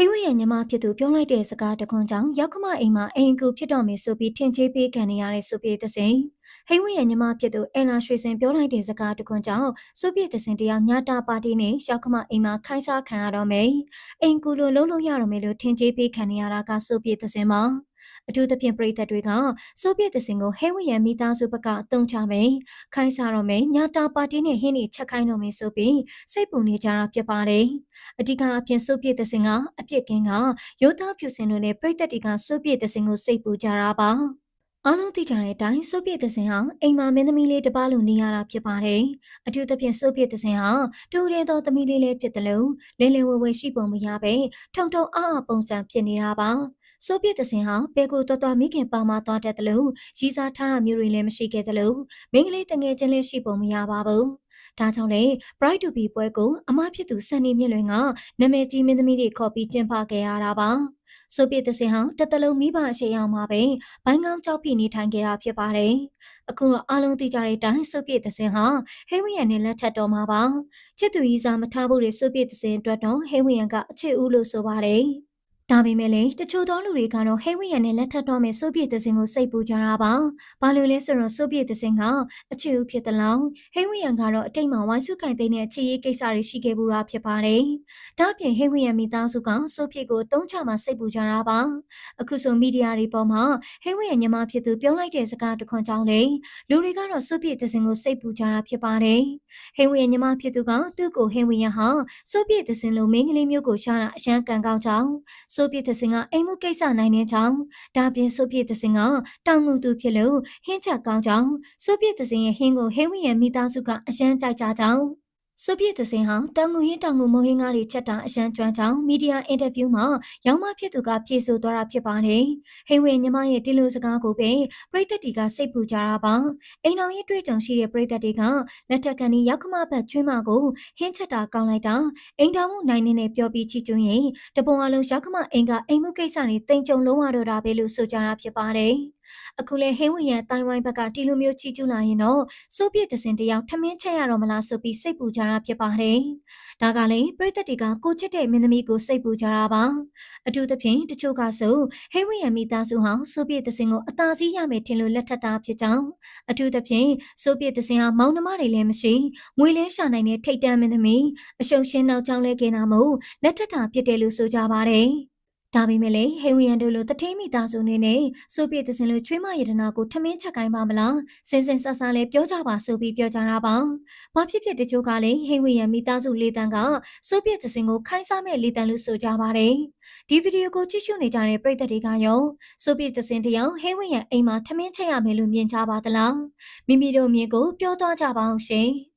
ဟိဝရဲ့ညီမဖြစ်သူပြောလိုက်တဲ့စကားတခွန်းကြောင့်ရောက်ခမအိမ်မှာအိမ်ကူဖြစ်တော်မယ်ဆိုပြီးထင်ကြီးပေးခံနေရတဲ့ဆိုပြေသစင်ဟိဝရဲ့ညီမဖြစ်သူအန်လာရွှေစင်ပြောလိုက်တဲ့စကားတခွန်းကြောင့်ဆိုပြေသစင်တယောက်ညတာပါတီနဲ့ရောက်ခမအိမ်မှာခိုင်းစားခံရတော့မယ်အိမ်ကူလိုလုံးလုံးရတော့မယ်လို့ထင်ကြီးပေးခံနေရတာကဆိုပြေသစင်မှာ အထူးသဖြင့်ပြည်သက်တွေကဆိုဗီယက်တစင်ကိုဟဲဝီယန်မိသားစုဘက်ကအုံချမယ်ခိုင်းစားတော့မယ်ညာတာပါတီနဲ့ဟင်းနေချက်ခိုင်းတော့မယ်ဆိုပြီးစိတ်ပူနေကြတာဖြစ်ပါတယ်အဓိကအပြင်ဆိုဗီယက်တစင်ကအပြစ်ကင်းကရိုးသားဖြူစင်တို့နဲ့ပြည်သက်တွေကဆိုဗီယက်တစင်ကိုစိတ်ပူကြတာပါအားလုံးသိကြတဲ့အတိုင်းဆိုဗီယက်တစင်ဟာအိမ်မှာမင်းသမီးလေးတစ်ပါးလိုနေရတာဖြစ်ပါတယ်။အထူးသဖြင့်ဆိုဗီယက်တစင်ဟာတူရဲသောသမီးလေးလေးဖြစ်တယ်လို့လင်းလင်းဝဲဝဲရှိပုံမရပဲထုံထုံအားအားပုံစံဖြစ်နေတာပါ။ ဆိုဗီယက်တစင်ဟာဘဲကိုတော်တော်မိခင်ပါမသွားတတ်တယ်လို့ရည်စားထားတာမျိုးတွေလည်းမရှိခဲ့တယ်လို့မိန်းကလေးတငယ်ချင်းလေးရှိပုံမရပါဘူး။ဒါကြောင့်လေ Bright to be ပွဲကိုအမဖြစ်သူစန်နီမြင့်လွင်ကနာမည်ကြီးမင်းသမီးတွေခေါ်ပြီးကျင်းပခဲ့ရတာပါ။ဆိုဗီယက်တစင်ဟာတတလုံးမိဘအရှိအောင်မှာပဲဘိုင်းကောင်းကြောက်ဖိနေထိုင်ခဲ့တာဖြစ်ပါတယ်။အခုတော့အားလုံးသိကြတဲ့အတိုင်းဆိုဗီယက်တစင်ဟာဟေဝီယန်နဲ့လက်ထပ်တော်မှာပါ။ချစ်သူကြီးစားမထားဖို့တွေဆိုဗီယက်တစင်အတွက်တော့ဟေဝီယန်ကအချစ်ဦးလို့ဆိုပါတယ်။ ဒါပေမဲ့လည်းတချို့သောလူတွေကတော့ဟဲဝီယန်နဲ့လက်ထပ်တော့မဲ့ဆိုဗီယက်တစင်ကိုစိတ်ပူကြတာပါ။ဘာလို့လဲဆိုတော့ဆိုဗီယက်တစင်ကအချစ်ဦးဖြစ်တဲ့လောက်ဟဲဝီယန်ကတော့အတိတ်မှာဝိုင်းစုကင်သိန်းတဲ့အချစ်ရေးကိစ္စတွေရှိခဲ့ဘူးတာဖြစ်ပါတယ်။ဒါ့အပြင်ဟဲဝီယန်မိသားစုကဆိုဗီယက်ကိုတုံးချမှာစိတ်ပူကြတာပါ။အခုဆိုမီဒီယာတွေပေါ်မှာဟဲဝီယန်ညီမဖြစ်သူပြောလိုက်တဲ့စကားတခွန်ကြောင့်လေလူတွေကတော့ဆိုဗီယက်တစင်ကိုစိတ်ပူကြတာဖြစ်ပါတယ်။ဟဲဝီယန်ညီမဖြစ်သူကသူ့ကိုဟဲဝီယန်ဟာဆိုဗီယက်တစင်လိုမင်းကလေးမျိုးကိုရှာတာအရန်ကန်ကောင်းကြောင်းဆိုဗီယက်တစင်ကအိမ်မှုကိစ္စနိုင်တဲ့ကြောင့်ဒါပြင်ဆိုဗီယက်တစင်ကတောင်ငူသူဖြစ်လို့ဟင်းချက်ကောင်းကြောင်းဆိုဗီယက်တစင်ရဲ့ဟင်းကိုဟဲဝီယန်မိသားစုကအရန်ကြိုက်ကြကြောင်း ဆိုဗီယက်တစင်ဟာတောင်ငူဟင်းတောင်ငူမိုးဟင်းကားတွေချက်တာအရန်ကျွမ်းကြောင်းမီဒီယာအင်တာဗျူးမှာရောင်းမဖြစ်သူကဖြေဆိုသွားတာဖြစ်ပါတယ်။ဟိဝေညီမရဲ့ဒီလိုစကားကိုပဲပရိသတ်တွေကစိတ်ပူကြတာပါ။အိမ်တော်ရဲ့တွေ့ကြုံရှိတဲ့ပရိသတ်တွေကလက်ထက်ကန်ဒီရောက်ခမဘတ်ချွေးမကိုဟင်းချက်တာကောင်းလိုက်တာအိမ်တော်မှုနိုင်နေနဲ့ပြောပြီးချီကျွန်းရင်တပုံအလုံးရောက်ခမအိမ်ကအိမ်မှုကိစ္စတွေတိမ်ကြုံလုံးဝတော့တာပဲလို့ဆိုကြတာဖြစ်ပါတယ်။ အခုလဲဟင်းဝင်ရန်တိုင်ဝိုင်းဘက်ကတီလိုမျိုးချီကျူးလာရင်တော့ဆိုဗီယက်တစင်တယောက်ထမင်းချက်ရတော့မလားဆိုပြီးစိတ်ပူကြတာဖြစ်ပါတယ်။ဒါကလည်းပြည်သက်တွေကကိုချစ်တဲ့မင်းသမီးကိုစိတ်ပူကြတာပါ။အထူးသဖြင့်တချို့ကဆိုဟင်းဝင်ရန်မိသားစုဟာဆိုဗီယက်တစင်ကိုအသာစီးရမယ်ထင်လို့လက်ထပ်တာဖြစ်ကြောင်းအထူးသဖြင့်ဆိုဗီယက်တစင်ဟာမောင်နှမတွေလည်းမရှိငွေလဲရှာနိုင်တဲ့ထိတ်တန့်မင်းသမီးအရှုံရှင်းနောက်ကြောင်းလဲกินတာမို့လက်ထပ်တာဖြစ်တယ်လို့ဆိုကြပါတယ်။ ဒါပေမဲ့လည်းဟေဝီယန်တို့လိုတထေးမိသားစုနေနဲ့ဆိုပီတစင်လိုချွေးမရတနာကိုထမင်းချက်ကိုင်းပါမလားစင်စင်ဆဆလေးပြောကြပါဆိုပြီးပြောကြတာပါ။ဘာဖြစ်ဖြစ်တချို့ကလည်းဟေဝီယန်မိသားစုလေးတန်းကဆိုပီတစင်ကိုခိုင်းစားမဲ့လေးတန်းလို့ဆိုကြပါတယ်။ဒီဗီဒီယိုကိုကြည့်ရှုနေကြတဲ့ပရိသတ်တွေကရောဆိုပီတစင်တယောက်ဟေဝီယန်အိမ်မှာထမင်းချက်ရမယ်လို့မြင်ကြပါသလား။မိမိတို့မြင်ကိုပြောသွားကြပါအောင်ရှင်။